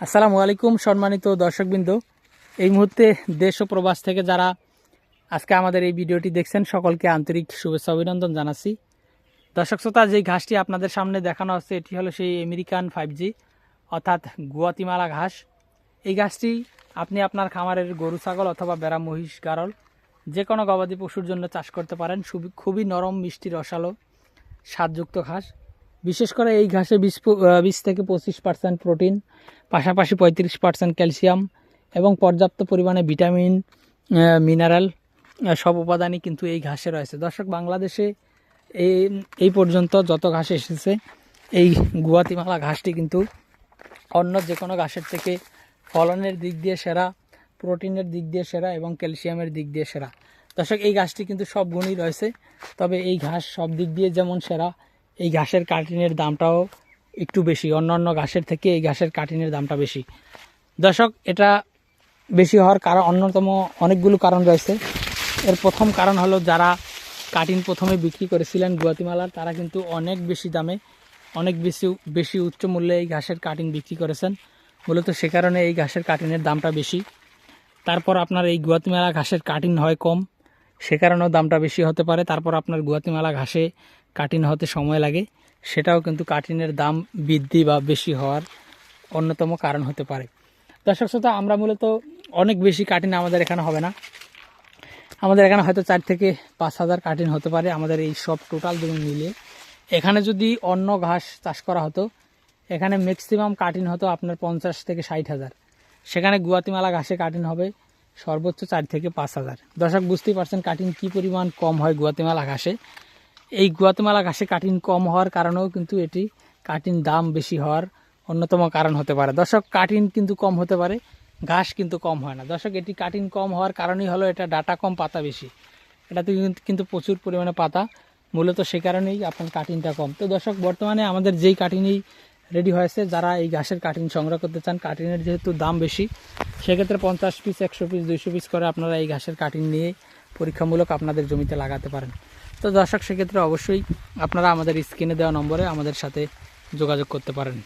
আসসালামু আলাইকুম, সম্মানিত দর্শকবৃন্দ। এই মুহূর্তে দেশ ও প্রবাস থেকে যারা আজকে আমাদের এই ভিডিওটি দেখছেন, সকলকে আন্তরিক শুভেচ্ছা অভিনন্দন জানাচ্ছি। দর্শক শ্রোতা, যেই ঘাসটি আপনাদের সামনে দেখানো হচ্ছে, এটি হলো সেই আমেরিকান ফাইভ জি অর্থাৎ গুয়াতিমালা ঘাস। এই ঘাসটি আপনি আপনার খামারের গরু, ছাগল অথবা বেড়া, মহিষ, গারল, যে কোনো গবাদি পশুর জন্য চাষ করতে পারেন। খুবই- নরম, মিষ্টি, রসালো, স্বাদযুক্ত ঘাস। বিশেষ করে এই ঘাসে বিশ বিশ থেকে পঁচিশ পার্সেন্ট প্রোটিন পাশাপাশি পঁয়ত্রিশ পার্সেন্ট ক্যালসিয়াম এবং পর্যাপ্ত পরিমাণে ভিটামিন মিনারেল সব উপাদানই কিন্তু এই ঘাসে রয়েছে। দর্শক, বাংলাদেশে এই এই পর্যন্ত যত ঘাস এসেছে, এই গুয়াতিমালা ঘাসটি কিন্তু অন্য যে কোনো ঘাসের থেকে ফলনের দিক দিয়ে সেরা, প্রোটিনের দিক দিয়ে সেরা এবং ক্যালসিয়ামের দিক দিয়ে সেরা। দর্শক, এই ঘাসটি কিন্তু সব গুণই রয়েছে, তবে এই ঘাস সব দিক দিয়ে যেমন সেরা, এই ঘাসের কাটিনের দামটাও একটু বেশি অন্য অন্য ঘাসের থেকে এই ঘাসের কাটিনের দামটা বেশি। দর্শক, এটা বেশি হওয়ার কারণ, অন্যতম অনেকগুলো কারণ রয়েছে। এর প্রথম কারণ হলো যারা কাটিন প্রথমে বিক্রি করেছিলেন গুয়াতিমালার, তারা কিন্তু অনেক বেশি দামে, অনেক বেশি বেশি উচ্চ মূল্যে এই ঘাসের কাটিন বিক্রি করেছেন। মূলত সে কারণে এই ঘাসের কাটিনের দামটা বেশি। তারপর আপনার এই গুয়াতিমালা ঘাসের কাটিন হয় কম। সে কারণেও দামটা বেশি হতে পারে। তারপর আপনার গুয়াতিমালা ঘাসে কাটিন হতে সময় লাগে। সেটাও কিন্তু কাটিনের দাম বৃদ্ধি বা বেশি হওয়ার অন্যতম কারণ হতে পারে। দর্শক শ্রোতা, আমরা মূলত অনেক বেশি কাটিন আমাদের এখানে হবে না। আমাদের এখানে হয়তো চার থেকে পাঁচ হাজার কাটিন হতে পারে আমাদের এই সব টোটাল জমি মিলিয়ে। এখানে যদি অন্য ঘাস চাষ করা হতো, এখানে ম্যাক্সিমাম কাটিন হতো আপনার পঞ্চাশ থেকে ষাট হাজার। সেখানে গুয়াতিমালা ঘাসে কাটিন হবে সর্বোচ্চ চার থেকে পাঁচ হাজার। দর্শক, বুঝতেই পারছেন কাটিন কী পরিমাণ কম হয় গুয়াতিমালা ঘাসে এই গুয়াতিমালা ঘাসে কাটিন কম হওয়ার কারণেও কিন্তু এটি কাটিন দাম বেশি হওয়ার অন্যতম কারণ হতে পারে। দর্শক কাটিন কিন্তু কম হতে পারে, ঘাস কিন্তু কম হয় না। দর্শক, এটি কাটিন কম হওয়ার কারণই হলো এটা ডাটা কম, পাতা বেশি। এটাতে কিন্তু- কিন্তু প্রচুর পরিমাণে পাতা। মূলত সে কারণেই আপনার কাটিনটা কম। তো দর্শক, বর্তমানে আমাদের যেই কাটিনই রেডি হয়েছে, যারা এই ঘাসের কাটিং সংগ্রহ করতে চান কাটিংয়ের যেহেতু দাম বেশি, সেক্ষেত্রে পঞ্চাশ পিস একশো পিস দুইশো পিস করে আপনারা এই ঘাসের কাটিং নিয়ে পরীক্ষামূলক আপনাদের জমিতে লাগাতে পারেন। তো দর্শক, সেক্ষেত্রে অবশ্যই আপনারা আমাদের স্ক্রিনে দেওয়া নম্বরে আমাদের সাথে যোগাযোগ করতে পারেন।